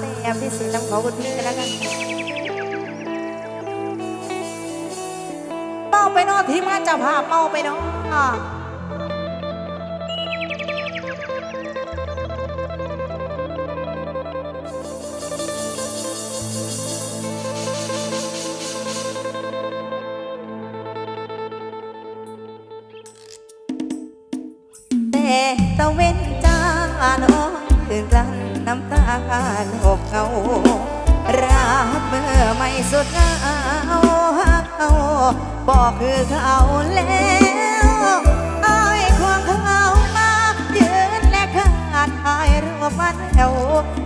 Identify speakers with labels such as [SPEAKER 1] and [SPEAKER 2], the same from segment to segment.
[SPEAKER 1] ไปแอบที่สีน้ำของคุณพี่กันแล้วกันเมาไปนอทีมงานจับภาพเมาไปนอ บอกคือเขาแล้วอายควงเขามายืนและขาดอายรูปมันแล้ว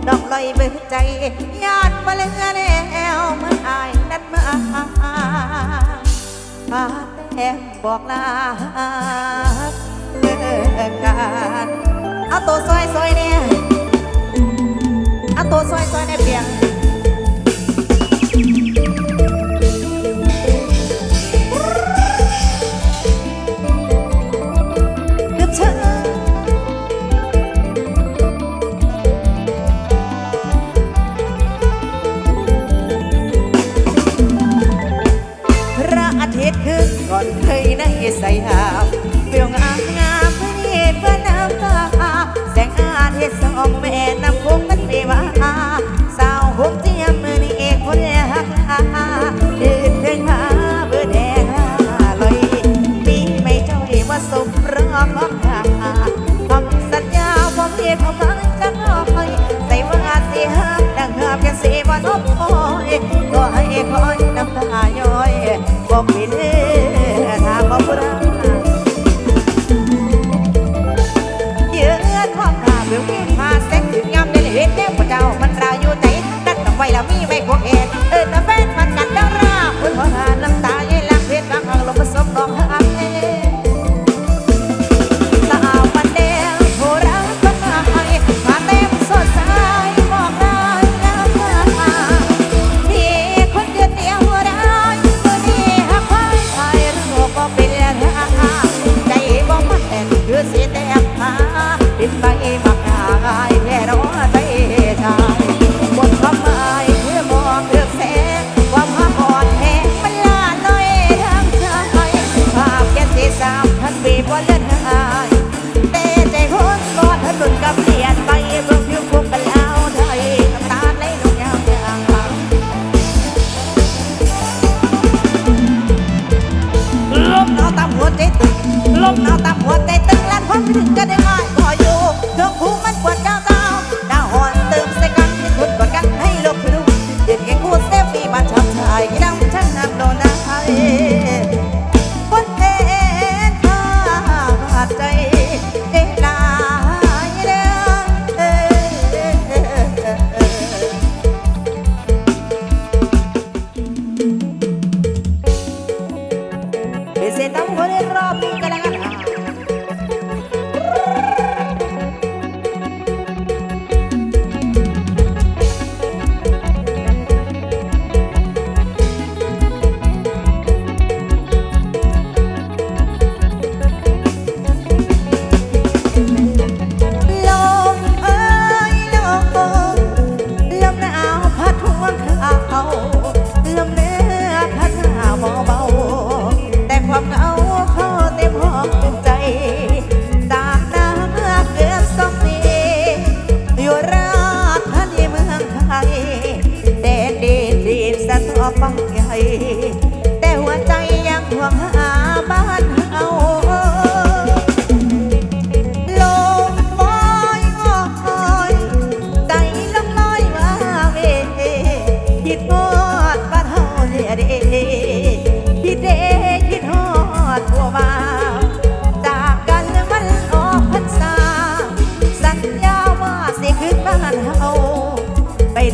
[SPEAKER 1] ดอกลอยเบิดใจยอดมาเลือแล้วเมื่ออายนัดมาพาแอมบอกลาเลิกกันเอาตัวซอยซอยเนี่ยเอาตัวซอยซอยเนี่ยเปียง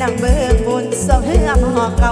[SPEAKER 1] นำเบิกบุญสองเฮือมหอเก่า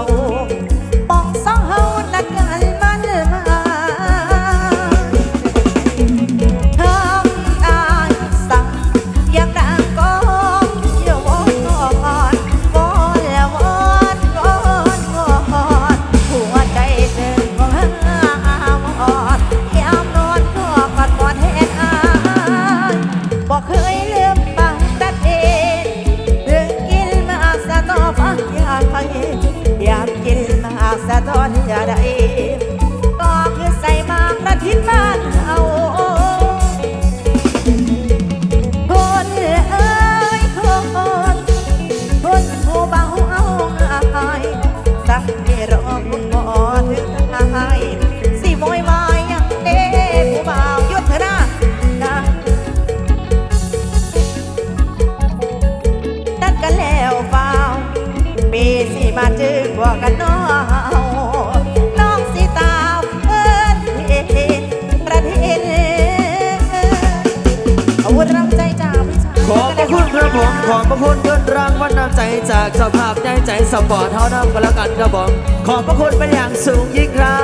[SPEAKER 2] ขอบพระคุณเงินรางวัลน้ำใจจากเจ้าภาพใจใจสปอร์ตเท่านั้นก็แล้วกันกระบอกขอบพระคุณเป็นอย่างสูงยิ่งครั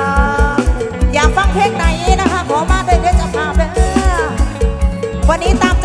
[SPEAKER 2] บ
[SPEAKER 1] อยากฟังเพลงไหนนะคะ ขอมาเลยเดี๋ยวจะพาไปวันนี้ตาม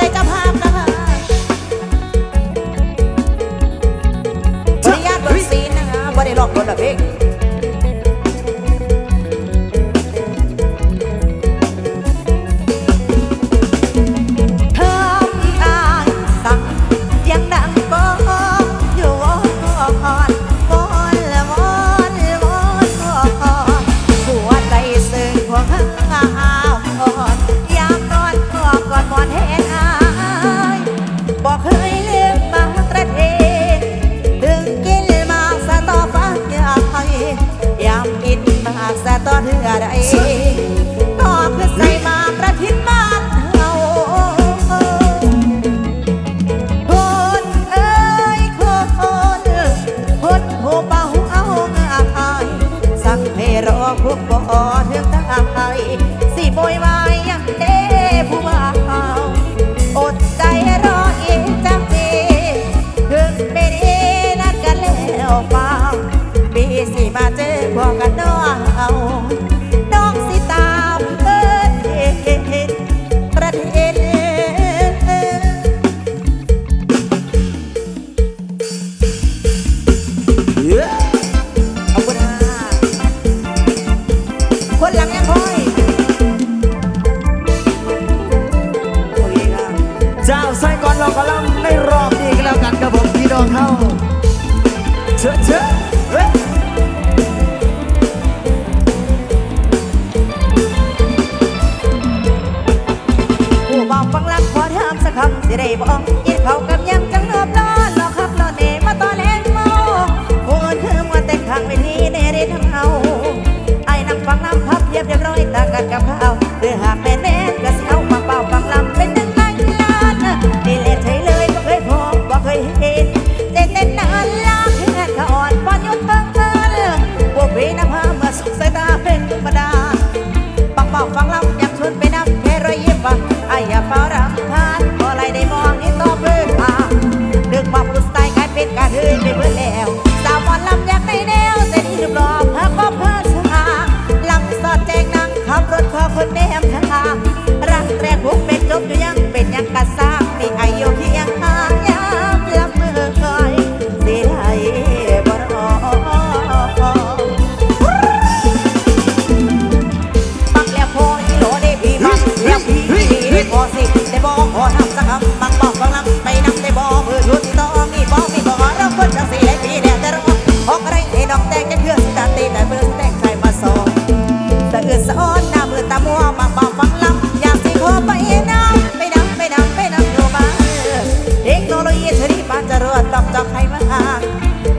[SPEAKER 1] ดอกจอใครมา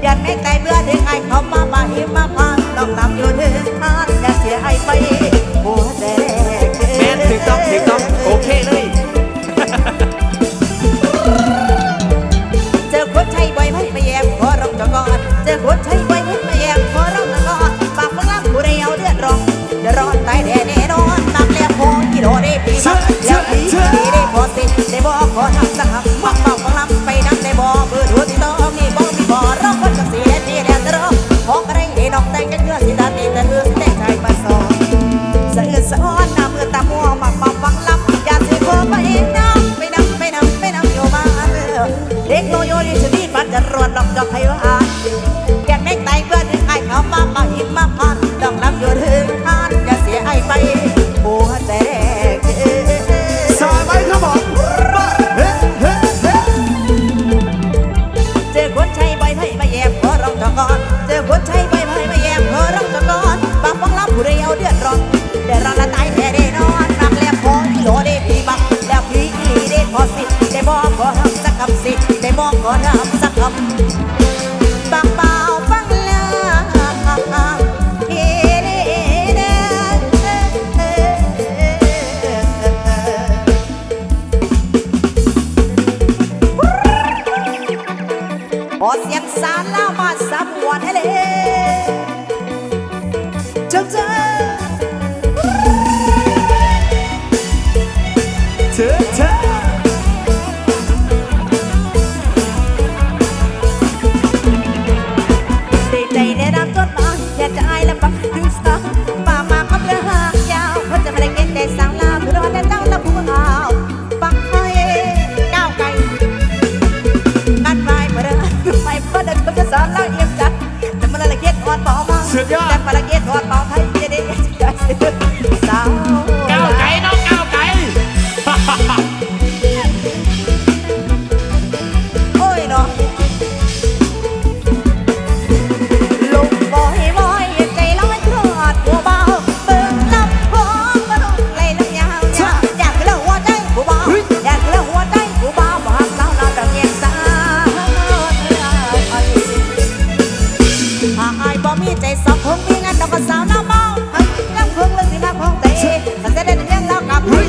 [SPEAKER 1] อยา
[SPEAKER 2] ก
[SPEAKER 1] ไม่ไก่เบื่อเด Hasta luego.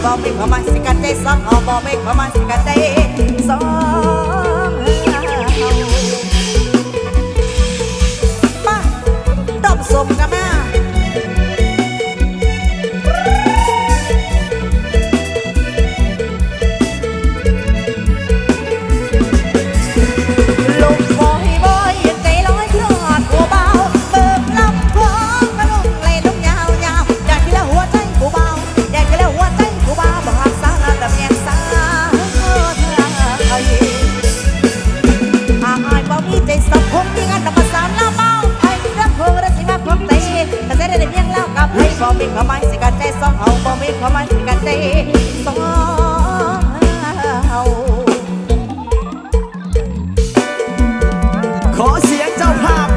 [SPEAKER 1] บอกเป็นพมานสิกันใจสองเอาบอกเป็นพมานสิกันใจสองมาต้มสมกับแม สองเฮาบ่
[SPEAKER 2] มีควา
[SPEAKER 1] มหมายกันเด้สองเฮาขอเสี
[SPEAKER 2] ย
[SPEAKER 3] ง
[SPEAKER 1] เจ้าภาพ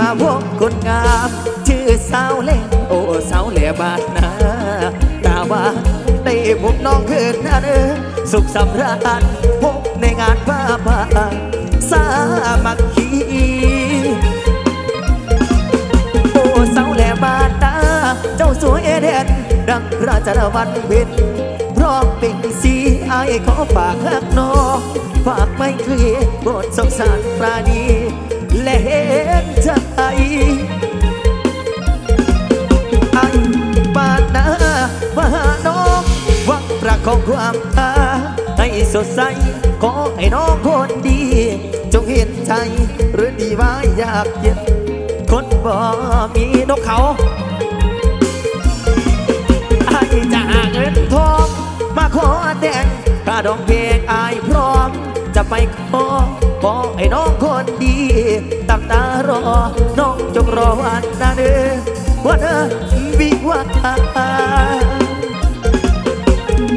[SPEAKER 1] มาวงคนงาม ชื่อสาวเล่โอ้สาวเล่บาดนาตาว่าได้พบน้องเพื่
[SPEAKER 2] นนะ
[SPEAKER 1] เด้อสุขสำราญพบในงานบ้าบ้า
[SPEAKER 2] สามัค
[SPEAKER 1] คีโอ้สาวเล่บาดนาเจ้า
[SPEAKER 2] สวยเอเดนดังราชนวันเพ็ญร้อมเป็นสีไอขอฝากหักน้องฝากไม่เคลียบทสงสารปราณีและเห็นจัก อ้ปาดหน้ามาหาน้องวังประคองความตาให้สดใสขอให้น้องคนดี จงเห็นใจหรือดีว่าอยากเย็นคนบ่มีนกเขาไอ้จะหาเงินทอง มาขอแต่งค่าดองเพลงอายพร้อม จะไปขอขอให้น้องคน ตั้งตารอ น้องจงรอวันนั้นเด้อวันเด้อวิวา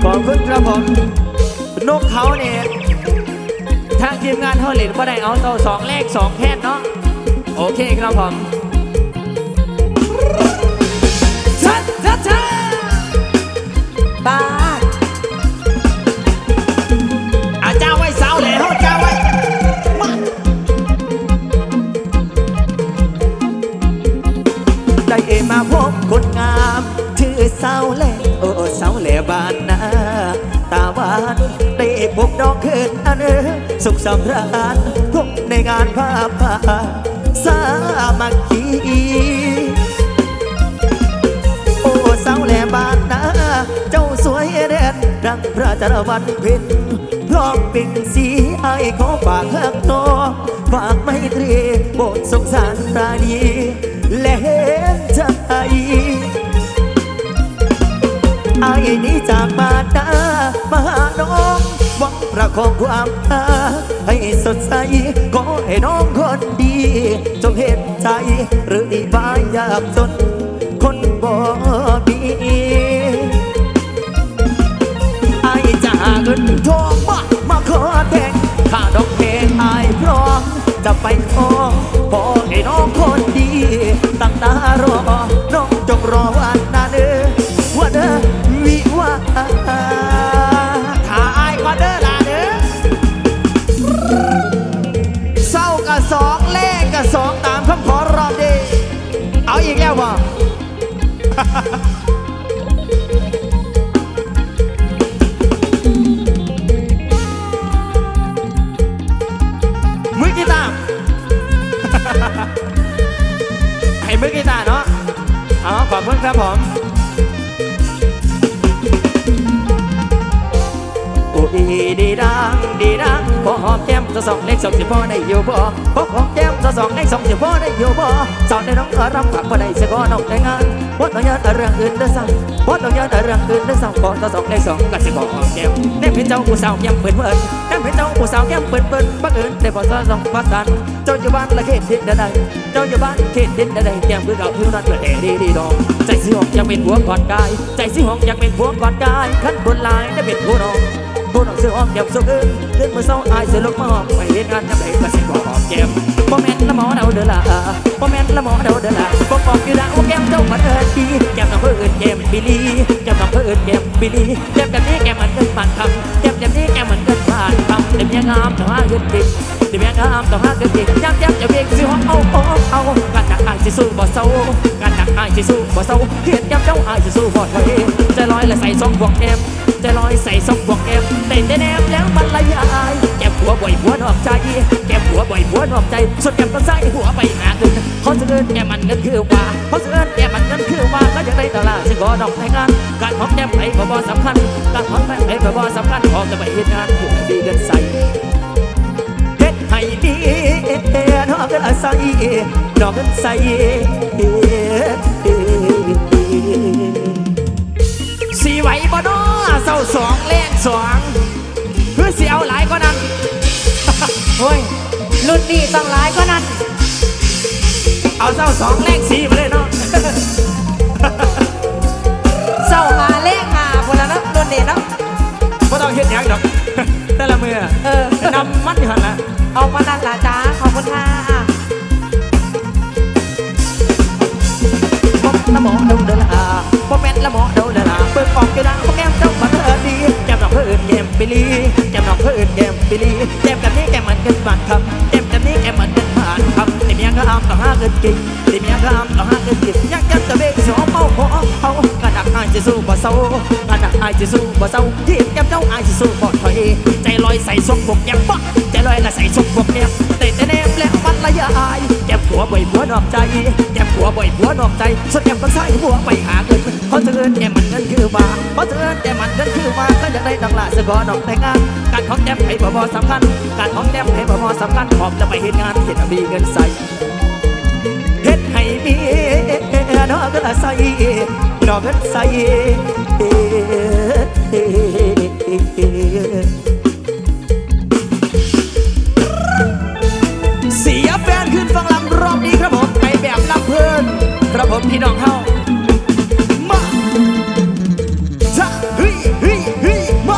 [SPEAKER 2] ขอบคุณครับผมนกเขาเนี่ยทางทีมงานเขาเล่นก็ได้เอาเต่าสองเลขสองแค่นเนาะโอเคครับผมชัดชัดชัด
[SPEAKER 1] บ้า
[SPEAKER 3] อ สุ
[SPEAKER 2] ขสำราญพบในงานผ้าป่าสามัคคีโอ้สาวแหลบ้านนาเจ้าสวยเด่นดังพระจันทร์วันเพ็ญพร้อมปิ่งสีไอขอฝากหักน้องฝากไม่ตรีโปรดสงสารปราณีและเห็นใจไอ้นี้จากบ้านนามาหาน้อง วังประคองความตาให้สดใสขอให้น้องคนดี จงเห็นใจหรือดีบายยากจน คนบ่มีไอจะหาเงินทองมามาขอแต่งข้าดอกเพงไอายพร้อมจะไปขอขอให้น้องคนดี ตั้งตารอน้องจงรอ อนได้น้องเออรำผักบ่ได้เสียก็น้องได้งานวัดต้องยันเรื่องอื่นเด้อสั่งวัดต้องยันเรื่องอื่นเด้อสั่งพอจะสองเล็กสองก็สิบอกหอมแก้มแนมเห็นเจ้าผู้สาวแก้มเปิดเปิดแนมเห็นเจ้าผู้สาวแก้มเปิดเปิดบังเอิญได้พอจะสองพัสันเจ้าอยู่บ้านละเขตดินใดเจ้าอยู่บ้านเขตดินใดแก้มคือเก่าผิวนั้นเปิดแอดีดีดองใจสิหอกอยากเป็นผัวกอนกายใจสิหอกอยากเป็นผัวกอนกายขั้นบนลายได้เป็นผู้น้อง ผู้น้องเสื้อหอมแก้มสุกเอินเดินมือเศร้าอายเสื้อลูกมาหอมไปเห็นงานทำไรก็สิขอหอมแก้มบ่แม่นละหมอเดาเด้อล่ะบ่แม่นละหมอเดาเด้อล่ะบ่บอกอยู่ละว่าแก้มเจ้ามันเอินดีแก้มน้องเพื่อเอินแก้มบิลีแก้มน้องเพื่อเอินแก้มบิลีแก้มแบบนี้แก้มมันเกินปานคำแก้มแบบนี้แก้มมันเกินปานคำเด็กยังงามต้องหาเงินติดเด็กยังงามต้องหาเงินติดย้ำย้ำจะเบรกสิหัวเอาเอาเอาการหนักอายสิสู้บ่เศร้าการหนักอายสิสู้บ่เศร้าเฮ็ดย้ำเจ้าอายสิสู้บ่ถอยใจลอยและใส่ซองบวกแก้ม ใจลอยใส่ซองบวกแก้มเต้นแนมแล้วมันละยายแก้มหัวบ่อยหัวนอกใจแก้มหัวบ่อยหัวนอกใจส่วนแกมต้นไส้หัวไปหาเงินเขาจะเงินแกมมันเงินคือว่าเขาจะเงินแกมมันเงินคือว่าก็ยังได้ตลาดสิงอดอกในงานการหอมแก้มไปบ่บ่สำคัญการหอมแก้มไปบ่บ่สำคัญหอมจะไปเฮ็ดงานหัวดีเกินใส่เฮ็ดให้ดีดอกเงินใส่ดอกเงินใส่
[SPEAKER 3] เศร้าสองแรงสองเพื่อสีเอาหลายก็นั้น
[SPEAKER 1] โอ้ยรุ่นนี้ต้องหลายก็นั้น
[SPEAKER 3] เอาเศร้าสองแรงสีมาเลยเนาะ
[SPEAKER 1] เศร้าหาเลขหาคนละเนาะรุ่นนี้เนาะ
[SPEAKER 3] บ่ต้องเฮ็ดหยังดอกแต่ละมือ
[SPEAKER 1] เออ
[SPEAKER 3] นำมันอยู่หั่นละ
[SPEAKER 1] เอามานั่นละจ้าขอบคุณค่ะ
[SPEAKER 2] บ่ละหมอเดาเดอละบ่แม่นละหมอเดาเดอละเบิ่งออกอยู่นะบ่แก้มเจ้า มบิลีแก้มน้องเพิ่อนแก้มบิลีแก้มกันนี้แก้มมันกินบานคำแก้มกันนี้แก้มมันกินบานคำติเมียก็อามต้องหาเงินกินติเมียก็อามต้องหาเงินกินยังจังจะเบกสิเอาเมาขอเอากระดักอายสิสู้บ่เศร้าอันนั้นอายจะสู้บ่เศร้ายิ้มแก้มเจ้าอายจะสู้บ่ถอยใจลอยใส่ส่งบกแก้มบ่ใจลอยละใส่ส่งบกแก้มเตะแต่แนมแล้ว ละยายแก้มผัวบ่อยผัวนอกใจแก้มผัวบ่อยผัวนอกใจส่วนแก้มก็ใส่ผัวไปหาเงินเขาเตือแก้มมันเงินคือมาเขาเตือแก้มมันเงินคือมาก็อยากได้ดังละสะกอดอกแต่งงานการของแก้มให้บ่บ่สำคัญ การของแก้มให้บ่บ่สำคัญพร้อมจะไปเฮ็ดงานเฮ็ดให้มีเงินใส่เฮ็ดให้มีดอกละใส่ดอกเงินใส่ำเพลินครับผมพี่น้องเฮามาจ้าเฮ้ยเฮ้ยเฮ้ยมา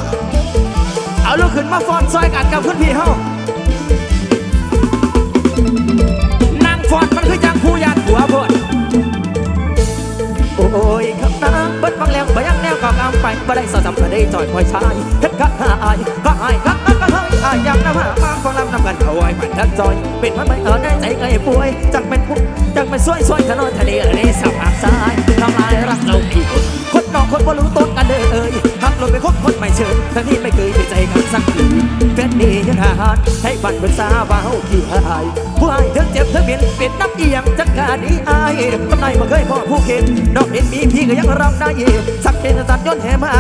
[SPEAKER 2] เอาลูกขึ้นมาฟอนซอยกันกับเพื่อนพี่เฮานางฟอดมันคือจังผู้ยานหัวพดโอ้ยครับน้ำเบิดฟังแล้วบ่ยังแนวก็กำไปบ่ได้สะจำก็ได้จอยคอยชายเฮ็ดกักหาอายก็อายกักกักก็เฮ้ยอายอยากนำหามาฟังลำนำกันเอาไว้มันทักจอยเป็นมันไม่เออได้ใจไอ้ป่วยจังเป็นผู้ งเป็นซวยซวยทะโนทะเลอะไรสับหักซ้ายทำลายรักเราอีกคนนอกคนบ่รู้ต้นกันเลยเอ่ยหักลงไปคบคนไม่เชิญทั้งที่ไม่เคยไปใจกันสักทีแฟนนี่ยังหาให้บันเป็นสาวาเฮาขี้หายผู้ให้เธอเจ็บเธอเปลี่ยนเป็นน้ำเอียงจักกาดีอายกำไรบ่เคยพ่อผู้เข็นนอกเห็นมีพี่ก็ยังรับได้สักเป็นตัดยนต์แห่มา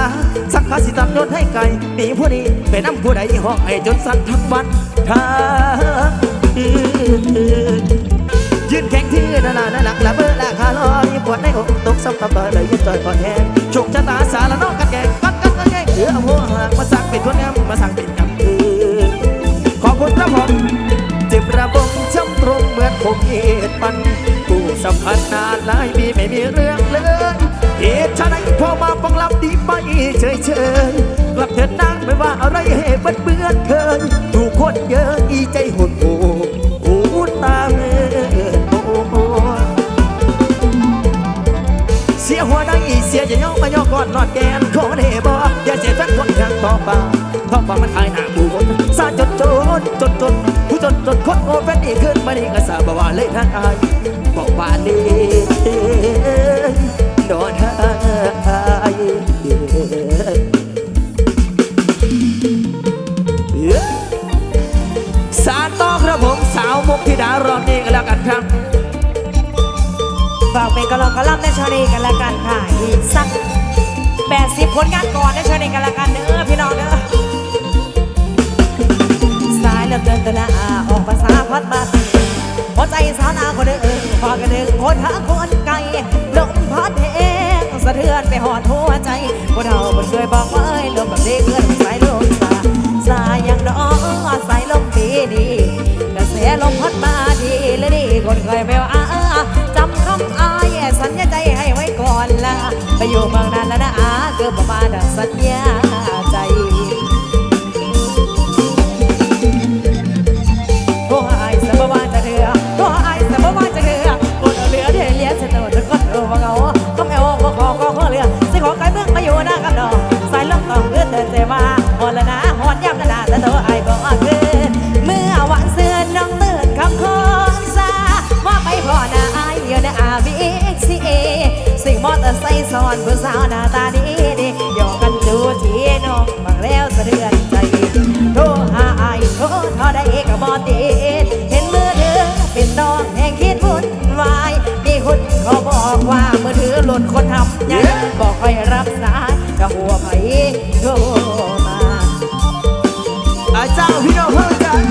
[SPEAKER 2] สักขาสิตัดยนให้ไก่หนีผู้นี้ไปน้ำผู้ใดห้องไอ้จนสั่นทั้งวันทางยืนแข็ง นานานาหลักละเบอร์ละคาลอยปวดในอกตกซ้ำตะเบอเลยยืนจอยก่อนแห้งชคชะตาสารนอกกันแกงกัดกันกันแกงเหลือหัวหางมาสั่งเป็นคนงามมาสั่งเป็นกำพือขอบคุณครับผมจ็บระบมช้ำตรงเหมือนผมเหตุปันผู้สัมพันธ์นานหลายปีไม่มีเรื่องเลยเหตุชะไหนพอมาฟังลับดีไปเฉยเฉยๆกลับเถิดนางไม่ว่าอะไรให้เบิดเบื่อเคยถูกคนเยอะอีใจหดหูหูตา สียหัวได้เสียจะย่องมาย่อก่อนนอดแกนขอเดบออย่าเสียแฟนคนทางต่อปาท้องฟ้ามันขายหน้าผู้คนซาจนจนจนจนผู้จนจนคนโง่แฟนนี่ขึ้นมานี่ก็สาบว่าเลยทางอายบอกว่านี่โดนหายสารต่อครับผมสาวมุกธิดารอบนี้ก็แล้วกันครับ
[SPEAKER 1] ฝากเป็นกระลองกระล่ำในชาลีกันละกันค่ะอีกสักแปดสิบผลงานก่อนในชาลีกันละกันเด้อพี่น้องเด้อสายเริ่มเดินตะลาออกภาษาพัดมาหัวใจสาวนาคนเด้อพอกันเด้อคนหาคนไกลลมพัดแห้งสะเทือนไปหอดหัวใจพวกเราบ่เคยบอกว่าเอ้ยลมแบบนี้เกินสายลมสาสายอย่างน้อสายลมปีดีกระแสลมพัดมา ดีและดีคนเคยไปว่าจำคำอายสัญญาใจให้ไว้ก่อนละไปอยู่เมืองนั้นแล้วนะอาเกือบประมาณสัญญา หล่นคนทำยังบอกให้รับสายจะหัวไผโทรมา
[SPEAKER 3] อาเจ้าพี่น้องเพื่อนกัน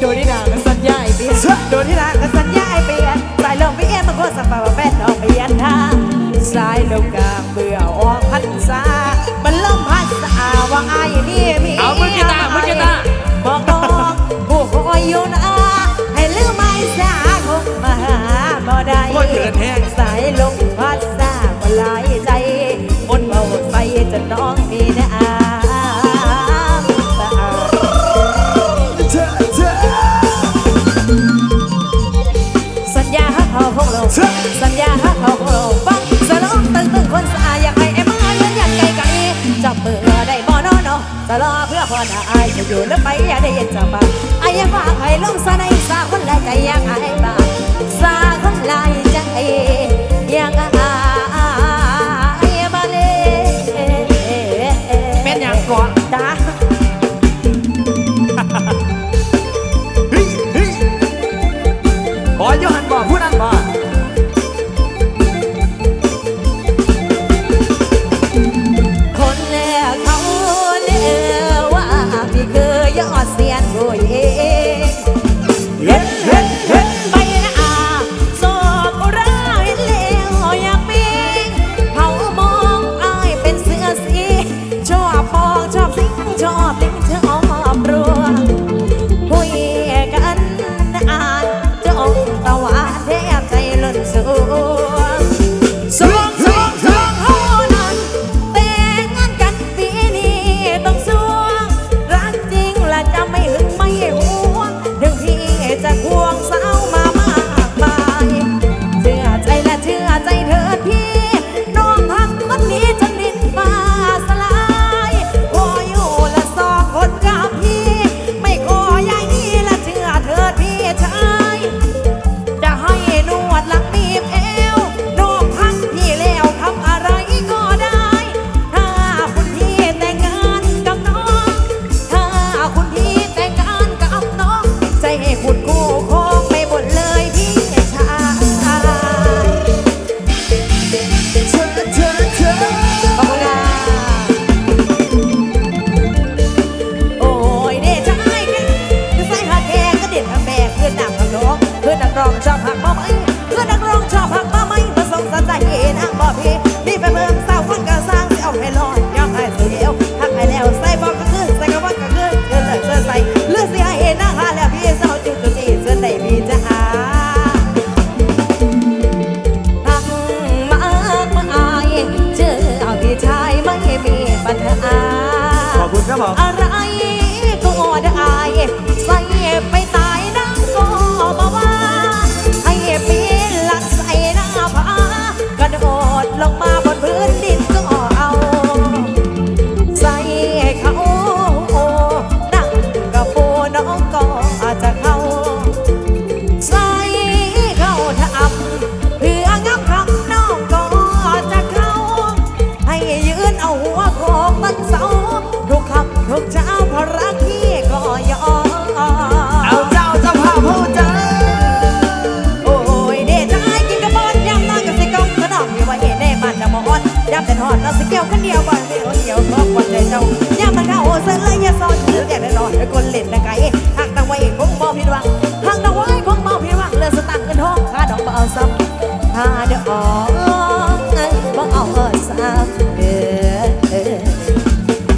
[SPEAKER 1] โดยที่นางก็สัญญาไอเปียนโดยที่นางก็สัญญาไอเปียนสายลมพี่เอ็มมันก็สับปะว่าแฟนน้องเปียนทางสายลมกลางเบื่อออกพันษามันลมพัดสาว่าไอ้นี่
[SPEAKER 2] แห้ง
[SPEAKER 1] สายลมพัดสาบลายใจคนเบาใสจนน้องมีน้ำตา
[SPEAKER 3] เธอเธอ
[SPEAKER 1] สัญญาฮักเขาคงลงสัญญาฮักเขาคงลงฟังสลองตึงตึงคนสะอาดอยากให้ไอ้มาเลื่อนยันไกลไกลจับมือได้บ่นอนอสลอเพื่อพอนาอายจะอยู่แล้วไปอย่าได้ยินจับมาไอ้ยังฝากให้ลงสะในสาคนละใจอยากให้ ใจ